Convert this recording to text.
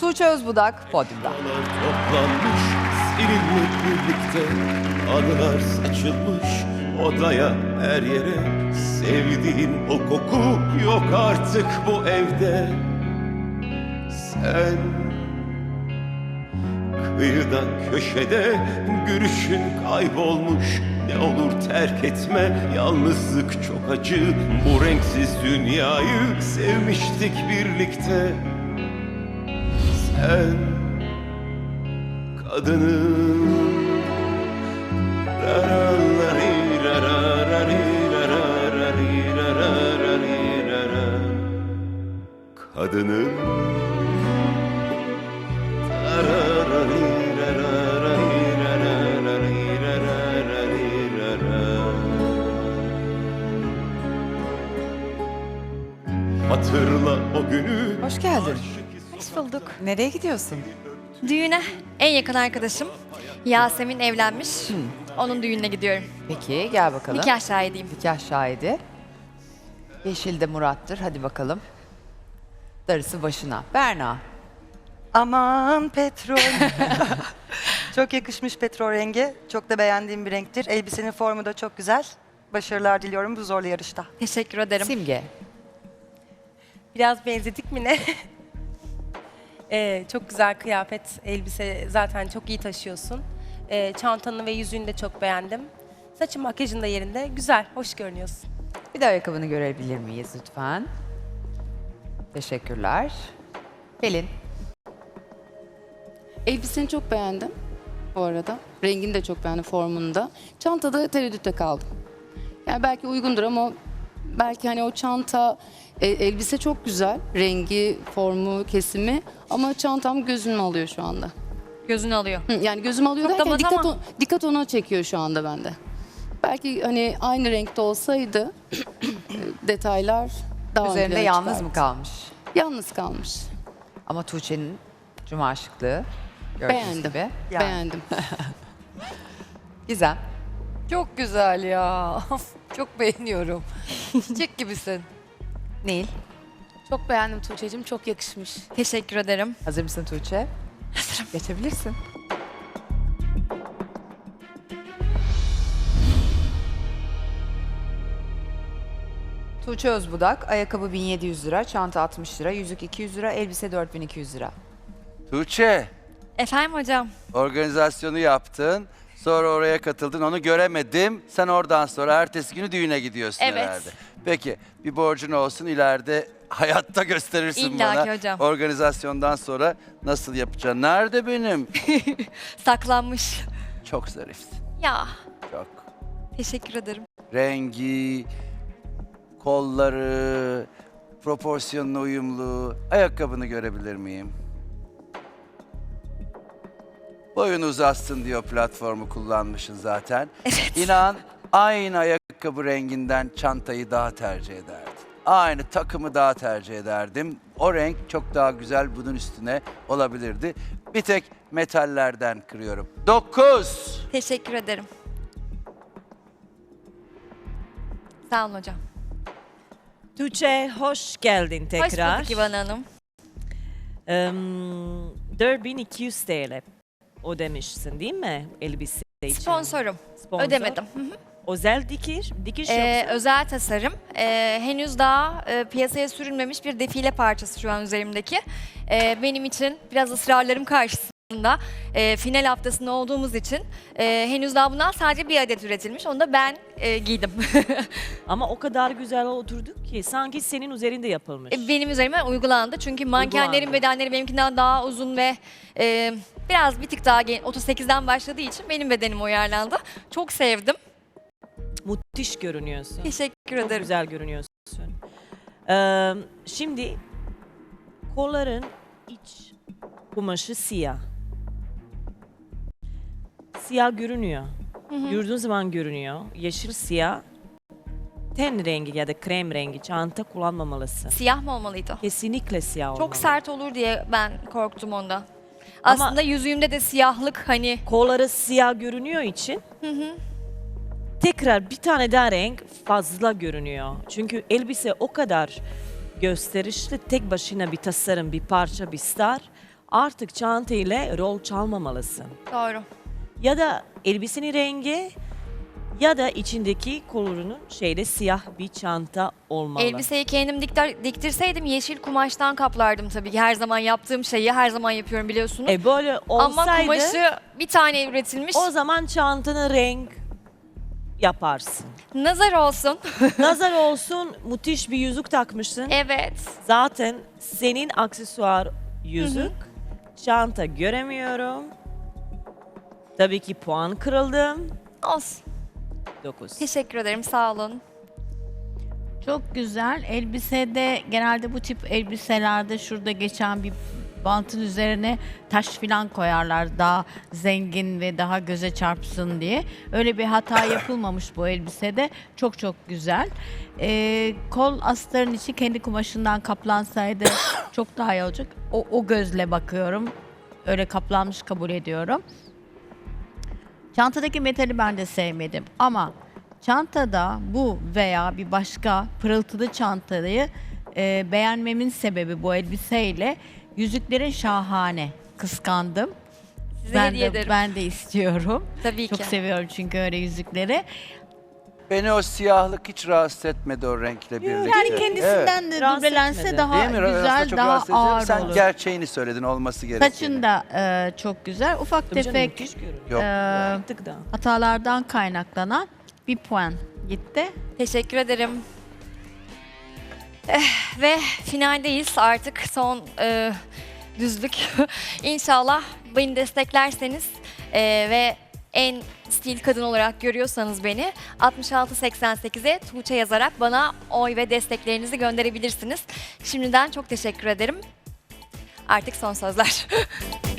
Tuğçe Özbudak podyumda. Toplanmış seninle birlikte Anılar saçılmış. Odaya her yere Sevdiğin o koku yok artık bu evde. Sen kıyıda köşede Gülüşün kaybolmuş. Ne olur terk etme Yalnızlık çok acı. Bu renksiz dünyayı Sevmiştik birlikte sen kadının. Kadının. Hatırla o günü Hoş geldin. Hoş bulduk. Nereye gidiyorsun? Düğüne en yakın arkadaşım Yasemin evlenmiş. Onun düğününe gidiyorum. Peki gel bakalım. Nikah şahidiyim. Nikah şahidi. Yeşil de Murat'tır. Hadi bakalım. Darısı başına. Berna. Aman petrol. çok yakışmış petrol rengi. Çok da beğendiğim bir renktir. Elbisenin formu da çok güzel. Başarılar diliyorum bu zorlu yarışta. Teşekkür ederim. Simge. Biraz benzedik mi ne? Ee, çok güzel kıyafet, elbise zaten çok iyi taşıyorsun. Ee, çantanı ve yüzüğünü de çok beğendim. Saçın makyajın da yerinde. Güzel, hoş görünüyorsun. Bir de ayakkabını görebilir miyiz lütfen? Teşekkürler. Pelin. Elbiseni çok beğendim bu arada. Rengini de çok beğendim formunda. Çantada tereddütte kaldım. Yani belki uygundur ama belki hani o çanta e, elbise çok güzel. Rengi, formu, kesimi ama çantam gözümü alıyor şu anda. Gözünü alıyor. Hı, yani gözüm alıyor Çok da derken dikkat, ama- o- dikkat ona çekiyor şu anda bende. Belki hani aynı renkte olsaydı detaylar daha ön Üzerinde plana yalnız çıkardı. mı kalmış? Yalnız kalmış. Ama Tuğçe'nin cuma şıklığı. gördüğünüz Beğendim. gibi. Yani. Beğendim. Gizem. Çok güzel ya. çok beğeniyorum. Çiçek gibisin. Nil. Çok beğendim Tuğçe'cim. Çok yakışmış. Teşekkür ederim. Hazır mısın Tuğçe? Hazırım. Geçebilirsin. Tuğçe Özbudak, ayakkabı 1700 lira, çanta 60 lira, yüzük 200 lira, elbise 4200 lira. Tuğçe, Efendim hocam. organizasyonu yaptın. Sonra oraya katıldın. Onu göremedim. Sen oradan sonra ertesi günü düğüne gidiyorsun Evet. herhalde. Peki, bir borcun olsun ileride hayatta gösterirsin İlla bana. ki hocam. Organizasyondan sonra nasıl yapacaksın? Nerede benim? Saklanmış. Çok zarifsin. Ya Çok. teşekkür ederim. Rengi, kolları, proporsiyonuna uyumlu. Ayakkabını görebilir miyim? Boyun uzatsın diyor platformu kullanmışsın zaten. Evet. İnan aynı ayakkabı renginden çantayı daha tercih ederdim. Aynı takımı daha tercih ederdim. O renk çok daha güzel bunun üstüne olabilirdi. Bir tek metallerden kırıyorum. 9. Teşekkür ederim. Sağ olun hocam. Tuğçe hoş geldin tekrar. Hoş bulduk İvan Hanım. Em, 4200 TL o demişsin değil mi elbise için? Sponsorum. Sponsor. Ödemedim. Hı hı. Özel dikiş, dikiş Ee, yoksa özel tasarım. Ee, henüz daha e, piyasaya sürülmemiş bir defile parçası şu an üzerimdeki. Ee, benim için biraz ısrarlarım karşısında e, final haftasında olduğumuz için e, henüz daha bundan sadece bir adet üretilmiş. Onu da ben e, giydim. ama o kadar güzel oturduk ki sanki senin üzerinde yapılmış. E, benim üzerime uygulandı. Çünkü mankenlerin Uygulandı. bedenleri benimkinden daha uzun ve e, biraz bir tık daha gen 38'den başladığı için benim bedenim uyarlandı. Çok sevdim. Müthiş görünüyorsun. Teşekkür Çok ederim. güzel görünüyorsun. Ee, şimdi kolların iç kumaşı siyah. Siyah görünüyor. Gördüğün zaman görünüyor. Yeşil siyah. Ten rengi ya da krem rengi çanta kullanmamalısın. Siyah mı olmalıydı? Kesinlikle siyah olmalı. Çok sert olur diye ben korktum ondan. Ama- Aslında yüzüğümde de siyahlık hani Kolları siyah görünüyor için tekrar bir tane daha renk fazla görünüyor. Çünkü elbise o kadar gösterişli tek başına bir tasarım, bir parça, bir star Artık çanta ile rol çalmamalısın. Doğru. Ya da elbisenin rengi ya da içindeki kolorunun şeyde siyah bir çanta olmalı. Elbiseyi kendim diktir, diktirseydim yeşil kumaştan kaplardım tabii ki. Her zaman yaptığım şeyi her zaman yapıyorum biliyorsunuz. E böyle Ama olsaydı kumaşı bir tane üretilmiş. o zaman çantanın renk yaparsın. Nazar olsun. Nazar olsun müthiş bir yüzük takmışsın. evet. Zaten senin aksesuar yüzük, çanta göremiyorum. Tabii ki puan kırıldım. Olsun. 9. Teşekkür ederim. Sağ olun. Çok güzel. Elbisede genelde bu tip elbiselerde şurada geçen bir bantın üzerine taş filan koyarlar daha zengin ve daha göze çarpsın diye. Öyle bir hata yapılmamış bu elbisede. Çok çok güzel. Ee, kol astarın içi kendi kumaşından kaplansaydı çok daha iyi olacak. O, o gözle bakıyorum. Öyle kaplanmış kabul ediyorum. Çantadaki metali ben de sevmedim ama çantada bu veya bir başka pırıltılı çantayı e, beğenmemin sebebi bu elbiseyle yüzüklerin şahane. Kıskandım. Size ben hediye de ederim. ben de istiyorum. Tabii Çok ki. seviyorum çünkü öyle yüzükleri. Beni o siyahlık hiç rahatsız etmedi o renkle birlikte. Yani kendisinden de Rahatsız dublelense etmedi. daha Değil mi? Aslında güzel, çok daha rahatsız edici. ağır Sen olur. gerçeğini söyledin olması gerektiğini. Saçın da e, çok güzel. Ufak Tabii canım, tefek müthiş görünüyor. Yok. e, Tık hatalardan kaynaklanan bir puan gitti. Teşekkür ederim. Eh, ve finaldeyiz artık son e, düzlük. İnşallah beni desteklerseniz e, ve en stil kadın olarak görüyorsanız beni 6688'e Tuğçe yazarak bana oy ve desteklerinizi gönderebilirsiniz. Şimdiden çok teşekkür ederim. Artık son sözler.